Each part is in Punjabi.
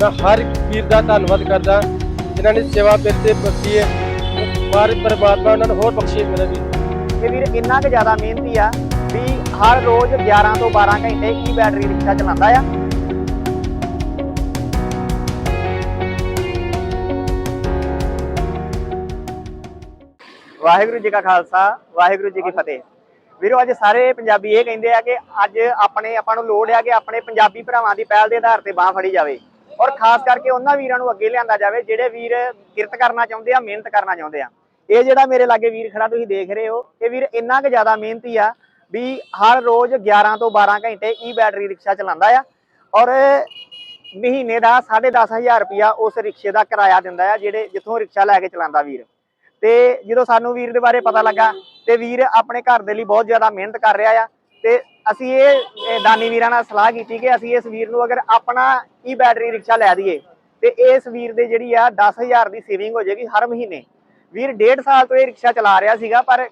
ਮੈਂ ਹਰ ਇੱਕ ਵੀਰ ਦਾ ਧੰਨਵਾਦ ਕਰਦਾ। ਜਿਨ੍ਹਾਂ ਨੇ ਸੇਵਾ ਮੇਰੇ ਤੇ ਬਖਸ਼ੀ ਹੈ। ਮਾਰ ਪਰਮਾਤਮਾ ਉਹਨਾਂ ਨੂੰ ਹੋਰ ਬਖਸ਼ੇ ਮੇਰਾ ਵੀਰ ਇਹ ਵੀਰ ਇੰਨਾ ਕੁ ਜ਼ਿਆਦਾ ਮਿਹਨਤੀ ਆ ਵੀ ਹਰ ਰੋਜ਼ 11 ਤੋਂ 12 ਘੰਟੇ ਈ ਬੈਟਰੀ ਰਿਕਸ਼ਾ ਚਲਾਉਂਦਾ ਆ। ਵਾਹਿਗੁਰੂ ਜੀ ਕਾ ਖਾਲਸਾ, ਵਾਹਿਗੁਰੂ ਜੀ ਕੀ ਫਤਿਹ। ਵੀਰੋ, ਅੱਜ ਸਾਰੇ ਪੰਜਾਬੀ ਇਹ ਕਹਿੰਦੇ ਆ ਕਿ ਅੱਜ ਆਪਣੇ, ਆਪਾਂ ਨੂੰ ਲੋੜ ਆ ਕਿ ਆਪਣੇ ਪੰਜਾਬੀ ਭਰਾਵਾਂ ਦੀ ਪਹਿਲ ਦੇ ਆਧਾਰ ਤੇ ਬਾਹ ਫੜੀ ਜਾਵੇ। ਔਰ ਖਾਸ ਕਰਕੇ ਉਹਨਾਂ ਵੀਰਾਂ ਨੂੰ ਅੱਗੇ ਲਿਆਂਦਾ ਜਾਵੇ, ਜਿਹੜੇ ਵੀਰ ਕਿਰਤ ਕਰਨਾ ਚਾਹੁੰਦੇ ਆ, ਮਿਹਨਤ ਕਰਨਾ ਚਾਹੁੰਦੇ ਆ। ਇਹ ਜਿਹੜਾ ਮੇਰੇ ਲਾਗੇ ਵੀਰ ਖੜਾ ਤੁਸੀਂ ਦੇਖ ਰਹੇ ਹੋ, ਇਹ ਵੀਰ ਇੰਨਾ ਕੁ ਜ਼ਿਆਦਾ ਮਿਹਨਤੀ ਆ ਵੀ ਹਰ ਰੋਜ਼ 11 ਤੋਂ 12 ਘੰਟੇ ਈ ਬੈਟਰੀ ਰਿਕਸ਼ਾ ਚਲਾਉਂਦਾ ਆ ਔਰ ਮਹੀਨੇ ਦਾ 10500 ਰੁਪਿਆ ਉਸ ਰਿਕਸ਼ੇ ਦਾ ਕਿਰਾਇਆ ਦਿੰਦਾ ਆ, ਜਿਹੜੇ ਜਿੱਥੋਂ ਰਿਕਸ਼ਾ ਲੈ ਕੇ ਚਲਾਉਂਦਾ ਵੀਰ। ਤੇ ਜਦੋਂ ਸਾਨੂੰ ਵੀਰ ਦੇ ਬਾਰੇ ਪਤਾ ਲੱਗਾ, ਤੇ ਵੀਰ ਆਪਣੇ ਘਰ ਦੇ ਲਈ ਬਹੁਤ ਜ਼ਿਆਦਾ ਮਿਹਨਤ ਕਰ ਰਿਹਾ ਆ ਤੇ ਅਸੀਂ ਇਹ ਦਾਨੀ ਵੀਰਾਂ ਨਾਲ ਸਲਾਹ ਕੀਤੀ ਕਿ ਅਸੀਂ ਇਸ ਵੀਰ ਨੂੰ ਅਗਰ ਆਪਣਾ ਈ ਬੈਟਰੀ ਰਿਕਸ਼ਾ ਲੈ ਦਈਏ, ਤੇ ਇਸ ਵੀਰ ਦੇ ਜਿਹੜੀ ਆ 10000 ਦੀ ਸੇਵਿੰਗ ਹੋ ਜਾਏਗੀ ਹਰ ਮਹੀਨੇ। ਵੀਰ ਡੇਢ ਸਾਲ ਤੋਂ ਇਹ ਰਿਕਸ਼ਾ ਚਲਾ ਰਿਹਾ ਸੀਗਾ, ਪਰ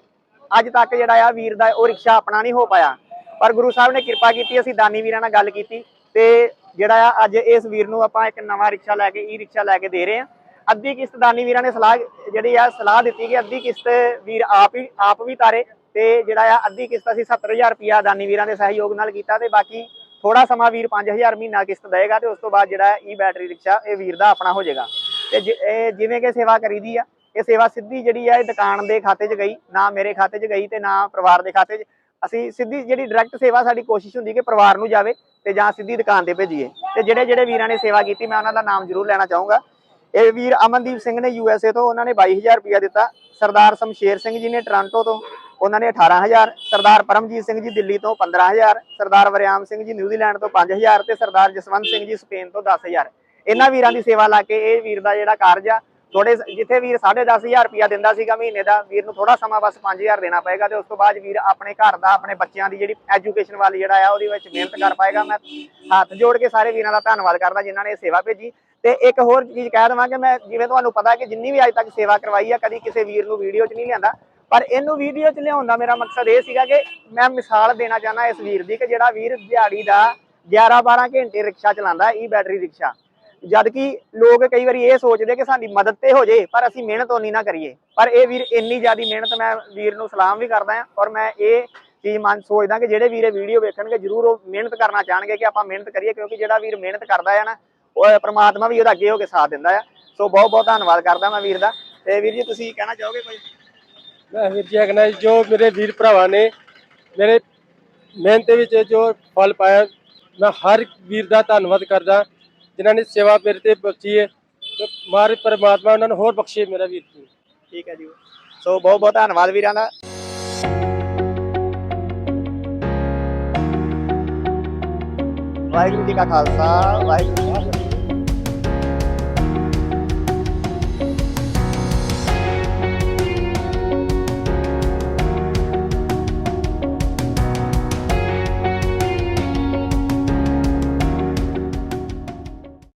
ਅੱਜ ਤੱਕ ਜਿਹੜਾ ਆ ਵੀਰ ਦਾ ਉਹ ਰਿਕਸ਼ਾ ਆਪਣਾ ਨਹੀਂ ਹੋ ਪਾਇਆ। ਪਰ ਗੁਰੂ ਸਾਹਿਬ ਨੇ ਕਿਰਪਾ ਕੀਤੀ, ਅਸੀਂ ਦਾਨੀ ਵੀਰਾਂ ਨਾਲ ਗੱਲ ਕੀਤੀ ਤੇ ਜਿਹੜਾ ਆ ਅੱਜ ਇਸ ਵੀਰ ਨੂੰ ਆਪਾਂ ਇੱਕ ਨਵਾਂ ਰਿਕਸ਼ਾ ਲੈ ਕੇ ਈ ਰਿਕਸ਼ਾ ਲੈ ਕੇ ਦੇ ਰਹੇ ਆ ਅੱਧੀ ਕਿਸ਼ਤ ਦਾਨੀ ਵੀਰਾਂ ਨੇ ਸਲਾਹ, ਜਿਹੜੀ ਆ ਸਲਾਹ ਦਿੱਤੀ ਕਿ ਅੱਧੀ ਕਿਸ਼ਤ ਵੀਰ ਆਪ ਹੀ, ਆਪ ਵੀ ਤਾਰੇ। ਤੇ ਜਿਹੜਾ ਆ ਅੱਧੀ ਕਿਸ਼ਤ ਅਸੀਂ 70000 ਰੁਪਿਆ ਦਾਨੀ ਵੀਰਾਂ ਦੇ ਸਹਿਯੋਗ ਨਾਲ ਕੀਤਾ ਤੇ ਬਾਕੀ ਥੋੜਾ ਸਮਾਂ ਵੀਰ 5000 ਮਹੀਨਾ ਕਿਸ਼ਤ ਦੇਗਾ ਤੇ ਉਸ ਤੋਂ ਬਾਅਦ ਜਿਹੜਾ ਈ ਬੈਟਰੀ ਰਿਕਸ਼ਾ ਇਹ ਵੀਰ ਦਾ ਆਪਣਾ ਹੋ ਜਾਏਗਾ। ਤੇ ਜਿ- ਇਹ ਜਿਵੇਂ ਕਿ ਸੇਵਾ ਕਰੀਦੀ ਆ, ਇਹ ਸੇਵਾ ਸਿੱਧੀ ਜਿਹੜੀ ਆ ਇਹ ਦੁਕਾਨ ਦੇ ਖਾਤੇ 'ਚ ਗਈ, ਨਾ ਮੇਰੇ ਖਾਤੇ 'ਚ ਗਈ ਤੇ ਨਾ ਪਰਿਵਾਰ ਦੇ ਖਾਤੇ 'ਚ। ਅਸੀਂ ਸਿੱਧੀ ਜਿਹੜੀ ਡਾਇਰੈਕਟ ਸੇਵਾ ਸਾਡੀ ਕੋਸ਼ਿਸ਼ ਹੁੰਦੀ ਕਿ ਪਰਿਵਾਰ ਨੂੰ ਜਾਵੇ ਤੇ ਜਾਂ ਸਿੱਧੀ ਦੁਕਾਨ ਤੇ ਭੇਜੀਏ। ਤੇ ਜਿਹੜੇ ਜਿਹੜੇ ਵੀਰਾਂ ਨੇ ਸੇਵਾ ਕੀਤੀ, ਮੈਂ ਉਹਨਾਂ ਦਾ ਨਾਮ ਜ਼ਰੂਰ ਲੈਣਾ ਚਾਹੂੰਗਾ। ਇਹ ਵੀਰ ਅਮਨਦੀਪ ਸਿੰਘ ਨੇ ਯੂਐਸਏ ਤੋਂ, ਉਹਨਾਂ ਨੇ 22000 ਰੁਪਇਆ ਦਿੱਤਾ। ਸਰਦਾਰ ਸ਼ਮਸ਼ੇਰ ਸਿੰਘ ਜੀ ਨੇ ਟੋਰਾਂਟੋ ਤੋਂ ਉਹਨਾਂ ਨੇ 18000 ਸਰਦਾਰ ਪਰਮਜੀਤ ਸਿੰਘ ਜੀ ਦਿੱਲੀ ਤੋਂ 15000 ਸਰਦਾਰ ਵਰਿਆਮ ਸਿੰਘ ਜੀ ਨਿਊਜ਼ੀਲੈਂਡ ਤੋਂ 5000 ਤੇ ਸਰਦਾਰ ਜਸਵੰਤ ਸਿੰਘ ਜੀ ਸਪੇਨ ਤੋਂ 10000 ਇਹਨਾਂ ਵੀਰਾਂ ਦੀ ਸੇਵਾ ਲਾ ਕੇ ਇਹ ਵੀਰ ਦਾ ਜਿਹੜਾ ਕਾਰਜ ਆ ਥੋੜੇ ਜਿੱਥੇ ਵੀਰ 10500 ਰੁਪਇਆ ਦਿੰਦਾ ਸੀਗਾ ਮਹੀਨੇ ਦਾ, ਵੀਰ ਨੂੰ ਥੋੜਾ ਸਮਾਂ ਬਸ 5000 ਦੇਣਾ ਪਏਗਾ ਤੇ ਉਸ ਤੋਂ ਬਾਅਦ ਵੀਰ ਆਪਣੇ ਘਰ ਦਾ, ਆਪਣੇ ਬੱਚਿਆਂ ਦੀ ਜਿਹੜੀ ਐਜੂਕੇਸ਼ਨ ਵਾਲੀ ਜਿਹੜਾ ਆ, ਉਹਦੇ ਵਿੱਚ ਮਿਹਨਤ ਕਰ ਪਾਏਗਾ। ਮੈਂ ਹੱਥ ਜੋੜ ਕੇ ਸਾਰੇ ਵੀਰਾਂ ਦਾ ਧੰਨਵਾਦ ਕਰਦਾ ਜਿਨ੍ਹਾਂ ਨੇ ਇਹ ਸੇਵਾ ਭੇਜੀ। ਤੇ ਇੱਕ ਹੋਰ ਚੀਜ਼ ਕਹਿ ਦਵਾਂ ਕਿ ਮੈਂ, ਜਿਵੇਂ ਤੁਹਾਨੂੰ ਪਤਾ ਕਿ ਜਿੰਨੀ ਵੀ ਅੱਜ ਤੱਕ ਸੇਵਾ ਕਰਵਾਈ ਆ, ਕਦੀ ਕਿਸੇ ਵੀਰ ਨੂੰ ਵੀਡੀਓ 'ਚ ਨਹੀਂ ਲਿਆਂਦਾ। ਪਰ ਇਹਨੂੰ ਵੀਡੀਓ 'ਚ ਲਿਆਉਣ ਦਾ ਮੇਰਾ ਮਕਸਦ ਇਹ ਸੀਗਾ ਕਿ ਮੈਂ ਮਿਸਾਲ ਦੇਣਾ ਚਾਹੁੰਦਾ ਇਸ ਵੀਰ ਦੀ ਕਿ ਜਿਹੜਾ ਵੀਰ ਦਿਹਾੜੀ ਦਾ 11 12 ਘੰਟੇ ਰਿਕਸ਼ਾ ਚਲਾਉਂਦਾ e ਈ ਬੈਟਰੀ ਰਿਕਸ਼ਾ। ਜਦ ਕਿ ਲੋਕ ਕਈ ਵਾਰੀ ਇਹ ਸੋਚਦੇ ਕਿ ਸਾਡੀ ਮਦਦ ਤੇ ਹੋ ਜੇ, ਪਰ ਅਸੀਂ ਮਿਹਨਤ ਉਨੀ ਨਾ ਕਰੀਏ। ਪਰ ਇਹ ਵੀਰ ਇੰਨੀ ਜ਼ਿਆਦੀ ਮਿਹਨਤ ਮੈਂ ਵੀਰ ਨੂੰ ਸਲਾਮ ਵੀ ਕਰਦਾ ਹਾਂ ਔਰ ਮੈਂ ਇਹ ਚੀਜ਼ ਮਨ ਸੋਚਦਾ ਕਿ ਜਿਹੜੇ ਵੀਰੇ ਵੀਡੀਓ ਵੇਖਣਗੇ, ਜਰੂਰ ਉਹ ਮਿਹਨਤ ਕਰਨਾ ਚਾਹਣਗੇ ਕਿ ਆਪਾਂ ਮਿਹਨਤ ਕਰੀਏ, ਕਿਉਂਕਿ ਜਿਹੜਾ ਵੀਰ ਮਿਹਨਤ ਕਰਦਾ ਹੈ ਨਾ, ਉਹ ਪ੍ਰਮਾਤਮਾ ਵੀ ਉਹਦਾ ਅੱਗੇ ਹੋ ਕੇ ਸਾਥ ਦਿੰਦਾ ਆ। ਸੋ ਬਹੁਤ ਬਹੁਤ ਧੰਨਵਾਦ ਕਰਦਾ ਮੈਂ ਵੀਰ ਦਾ। ਤੇ ਵੀਰ ਜੀ, ਤੁਸੀਂ ਕਹਿਣਾ ਚਾਹੋਗੇ ਕੋਈ ਮੈਂ ਵੀਰ ਜੀ ਆਖਣਾ ਜੋ ਮੇਰੇ ਵੀਰ ਭਰਾਵਾਂ ਨੇ ਮੇਰੇ ਮਿਹਨਤ ਵਿੱਚ ਜੋ ਫਲ ਪਾਇਆ, ਮੈਂ ਹਰ ਵੀਰ ਦਾ ਧੰਨਵਾਦ ਕਰਦਾ, ਜਿਨ੍ਹਾਂ ਨੇ ਸੇਵਾ ਮੇਰੇ ਤੇ ਬਖਸ਼ੀ ਹੈ, ਤੇ ਮਾਰ ਪਰਮਾਤਮਾ ਉਹਨਾਂ ਨੂੰ ਹੋਰ ਬਖਸ਼ੇ ਮੇਰਾ ਵੀਰ ਜੀ। ਠੀਕ ਹੈ ਜੀ। ਸੋ ਬਹੁਤ ਬਹੁਤ ਧੰਨਵਾਦ ਵੀਰਾਂ ਦਾ। ਵਾਹਿਗੁਰੂ ਜੀ ਕਾ ਖਾਲਸਾ, ਵਾਹਿਗੁਰੂ